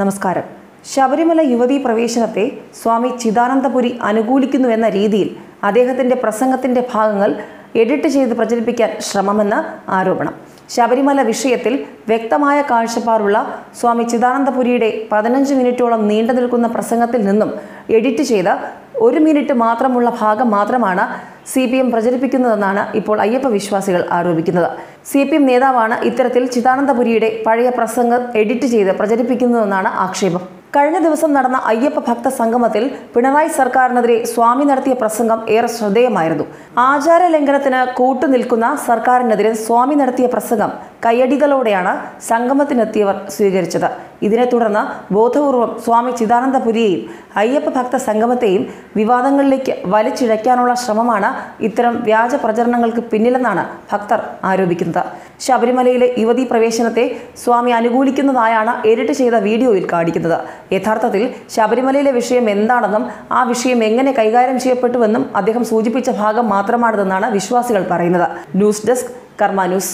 നമസ്കാരം. ശബരിമല യുവതീ പ്രവേശനത്തെ സ്വാമി ചിദാനന്ദപുരി അനുകൂലിക്കുന്നുവെന്ന രീതിയിൽ അദ്ദേഹത്തിന്റെ പ്രസംഗത്തിന്റെ ഭാഗങ്ങൾ എഡിറ്റ് ചെയ്ത് പ്രചരിപ്പിക്കാൻ ശ്രമമെന്ന് ആരോപണം. ശബരിമല വിഷയത്തിൽ വ്യക്തമായ കാഴ്ചപ്പാടുള്ള സ്വാമി ചിദാനന്ദപുരിയുടെ പതിനഞ്ച് മിനിറ്റോളം നീണ്ടു നിൽക്കുന്ന പ്രസംഗത്തിൽ നിന്നും എഡിറ്റ് ചെയ്ത ഒരു മിനിറ്റ് മാത്രമുള്ള ഭാഗം മാത്രമാണ് സി പി എം പ്രചരിപ്പിക്കുന്നതെന്നാണ് ഇപ്പോൾ അയ്യപ്പ വിശ്വാസികൾ ആരോപിക്കുന്നത്. സി പി എം നേതാവാണ് ഇത്തരത്തിൽ ചിദാനന്ദപുരിയുടെ പഴയ പ്രസംഗം എഡിറ്റ് ചെയ്ത് പ്രചരിപ്പിക്കുന്നതെന്നാണ് ആക്ഷേപം. കഴിഞ്ഞ ദിവസം നടന്ന അയ്യപ്പ ഭക്ത സംഗമത്തിൽ പിണറായി സർക്കാരിനെതിരെ സ്വാമി നടത്തിയ പ്രസംഗം ഏറെ ശ്രദ്ധേയമായിരുന്നു. ആചാര ലംഘനത്തിന് കൂട്ടുനിൽക്കുന്ന സർക്കാരിനെതിരെ സ്വാമി നടത്തിയ പ്രസംഗം കയ്യടികളോടെയാണ് സംഗമത്തിനെത്തിയവർ സ്വീകരിച്ചത്. ഇതിനെ തുടർന്ന് ബോധപൂർവം സ്വാമി ചിദാനന്ദപുരിയെയും അയ്യപ്പ ഭക്ത സംഗമത്തെയും വിവാദങ്ങളിലേക്ക് വലിച്ചിഴയ്ക്കാനുള്ള ശ്രമമാണ് ഇത്തരം വ്യാജ പ്രചരണങ്ങൾക്ക് പിന്നിലെന്നാണ് ഭക്തർ ആരോപിക്കുന്നത്. ശബരിമലയിലെ യുവതീ പ്രവേശനത്തെ സ്വാമി അനുകൂലിക്കുന്നതായാണ് എഡിറ്റ് ചെയ്ത വീഡിയോയിൽ കാണിക്കുന്നത്. യഥാർത്ഥത്തിൽ ശബരിമലയിലെ വിഷയം എന്താണെന്നും ആ വിഷയം എങ്ങനെ കൈകാര്യം ചെയ്യപ്പെട്ടുവെന്നും അദ്ദേഹം സൂചിപ്പിച്ച ഭാഗം മാത്രമാണിതെന്നാണ് വിശ്വാസികൾ പറയുന്നത്. News desk Karma news.